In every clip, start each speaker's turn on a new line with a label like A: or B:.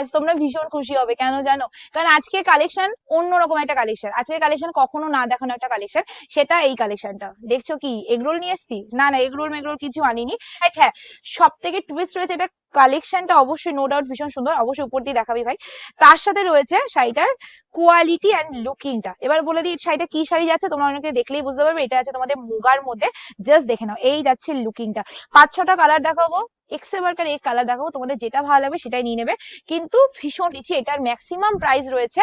A: আজ তোমরা ভীষণ খুশি হবে, কেন জানো? কারণ আজকে কালেকশন অন্যরকম একটা কালেকশন আজকে কালেকশন কখনো না দেখানো একটা কালেকশন সেটা এই কালেকশনটা দেখছ কি, এগরোল নিয়ে এসছি? না না, এগরোল মেগরোল কিছু আনিনি। হ্যাঁ সব থেকে টুইস্ট রয়েছে এটা কালেকশনটা অবশ্যই নো ডাউট ভীষণ সুন্দর, অবশ্যই উপর দিয়ে দেখাবি ভাই। তার সাথে রয়েছে শাড়িটার কোয়ালিটি অ্যান্ড লুকিংটা এবার বলে দিই, শাড়িটা কি শাড়ি যাচ্ছে তোমরা অনেকে দেখলেই বুঝতে পারবে, এটা আছে তোমাদের মুগার মধ্যে। জাস্ট দেখে নাও, এই যাচ্ছে লুকিংটা পাঁচ ছটা কালার দেখাবো। এক্সেবারকার এক কালার দেখাবো, তোমাদের যেটা ভালো লাগবে সেটাই নিয়ে নেবে। কিন্তু ভীষণ দিচ্ছি, এটার ম্যাক্সিমাম প্রাইস রয়েছে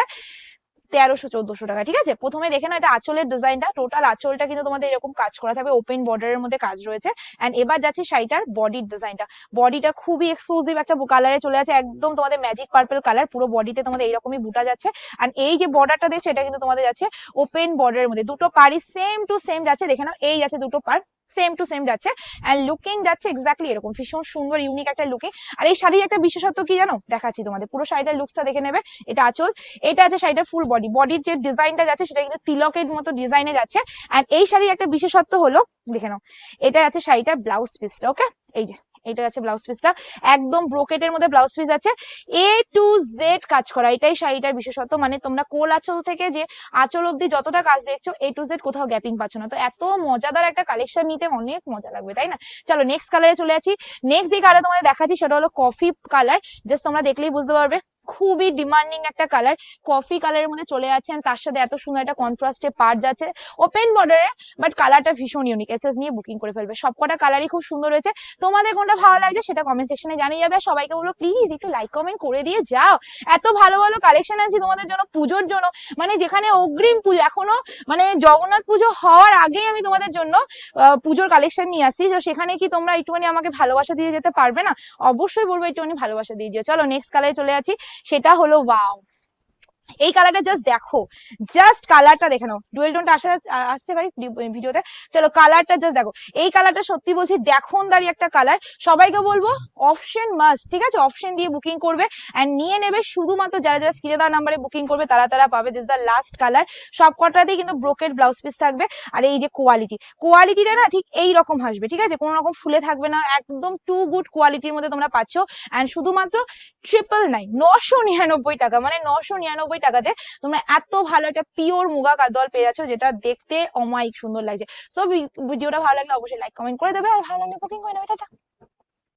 A: তেরোশো, চোদ্দশো টাকা, ঠিক আছে? প্রথমে দেখে না এটা আঁচলের ডিজাইনটা টোটাল আঁচলটা কিন্তু তোমাদের এরকম কাজ করা থাকবে ওপেন বর্ডারের মধ্যে কাজ রয়েছে। এন্ড এবার যাচ্ছে শাড়িটার বডির ডিজাইনটা বডিটা খুবই এক্সক্লুসিভ একটা কালারে চলে যাচ্ছে একদম তোমাদের ম্যাজিক পার্পল কালার পুরো বডিতে তোমাদের এইরকমই বুটা যাচ্ছে। আর এই যে বর্ডারটা দেখছ এটা কিন্তু তোমাদের যাচ্ছে ওপেন বর্ডারের মধ্যে। দুটো পারই সেম টু সেম যাচ্ছে, দেখে নাও, এই যাচ্ছে দুটো পার সেম টু সেম যাচ্ছে। অ্যান্ড লুকিং যাচ্ছে এক্স্যাক্টলি এরকম। ভীষণ সুন্দর ইউনিক একটা লুকিং আর এই শাড়ির একটা বিশেষত্ব কি জানো? দেখাচ্ছি তোমাদের। পুরো শাড়িটার লুকসটা দেখে নেবে। এটা আচল। এটা আছে শাড়িটার ফুল বডি বডির যে ডিজাইনটা যাচ্ছে, সেটা কিন্তু তিলকের মতো ডিজাইনে যাচ্ছে। অ্যান্ড এই শাড়ির একটা বিশেষত্ব হলো, দেখে নাও। এটা আছে শাড়িটার ব্লাউজ পিসটা ওকে এই যে। এটা আছে ব্লাউজ পিসটা একদম ব্রোকেটের মধ্যে ব্লাউজ পিস আছে। এ টু জেড কাজ করা, এটাই শাড়িটার বিশেষত্ব। মানে তোমরা কোল আঁচল থেকে যে আঁচল অব্দি যতটা কাজ দেখছ এ টু জেড কোথাও গ্যাপিং পাচ্ছ না। তো এত মজাদার একটা কালেকশন নিতে অনেক মজা লাগবে, তাই না? চলো নেক্সট কালারে চলে আছি নেক্সট যে কালার তোমাদের দেখাচ্ছি, সেটা হলো কফি কালার জাস্ট তোমরা দেখলেই বুঝতে পারবে। খুবই ডিমান্ডিং একটা কালার কফি কালারের মধ্যে চলে যাচ্ছে তার সাথে এত সুন্দর একটা কন্ট্রাস্টে পার্ট যাচ্ছে। ওপেন বর্ডারে বাট কালারটা ভীষণ ইউনিক এসএস নিয়ে বুকিং করে ফেলবে। সবকটা কালারই খুব সুন্দর রয়েছে তোমাদের কোনটা ভালো লাগছে সেটা কমেন্ট সেকশনে জানিয়ে যাবে। সবাইকে বলো প্লিজ একটু লাইক কমেন্ট করে দিয়ে যাও। এত ভালো ভালো কালেকশন আছে তোমাদের জন্য, পুজোর জন্য। মানে যেখানে অগ্রিম পুজো, এখনও মানে জগন্নাথ পুজো হওয়ার আগেই আমি তোমাদের জন্য পুজোর কালেকশন নিয়ে আসছি। তো সেখানে কি তোমরা একটুখানি আমাকে ভালোবাসা দিয়ে যেতে পারবে না? অবশ্যই বলব, একটুখানি ভালোবাসা দিয়ে যেও। চলো নেক্সট কালারে চলে আছি সেটা হলো ওয়াও। এই কালারটা জাস্ট দেখো। জাস্ট কালারটা দেখে নাও। ডুয়েল টোনটা আসা আসছে ভাই ভিডিওতে। চলো কালারটা জাস্ট দেখো। এই কালারটা সত্যি বলছি দেখুন দাঁড়িয়ে একটা কালার সবাইকে বলব অপশন মাস্ট ঠিক আছে? অপশন দিয়ে বুকিং করবে অ্যান্ড নিয়ে নেবে শুধুমাত্র যারা যারা স্ক্রিনে দেওয়া নাম্বারে বুকিং করবে, তারা তারা পাবে। দিস দ্য লাস্ট কালার সব কটাতেই কিন্তু ব্রোকেড ব্লাউজ পিস থাকবে। আর এই যে কোয়ালিটি কোয়ালিটিটা না ঠিক এই রকম আসবে, ঠিক আছে? কোনো রকম ফুলে থাকবে না, একদম টু গুড কোয়ালিটির মধ্যে তোমরা পাচ্ছ। অ্যান্ড শুধুমাত্র ট্রিপল নাইন নশো নিরানব্বই টাকা মানে নশো নিরানব্বই টাকাতে তোমরা এত ভালো একটা পিওর মুগা কাদল পেয়ে যাচ্ছ, যেটা দেখতে অমায়িক সুন্দর লাগছে। সো ভিডিওটা ভালো লাগলে অবশ্যই লাইক কমেন্ট করে দেবে। আর ভালো লাগলে বুকিং করে নেবে। টাটা।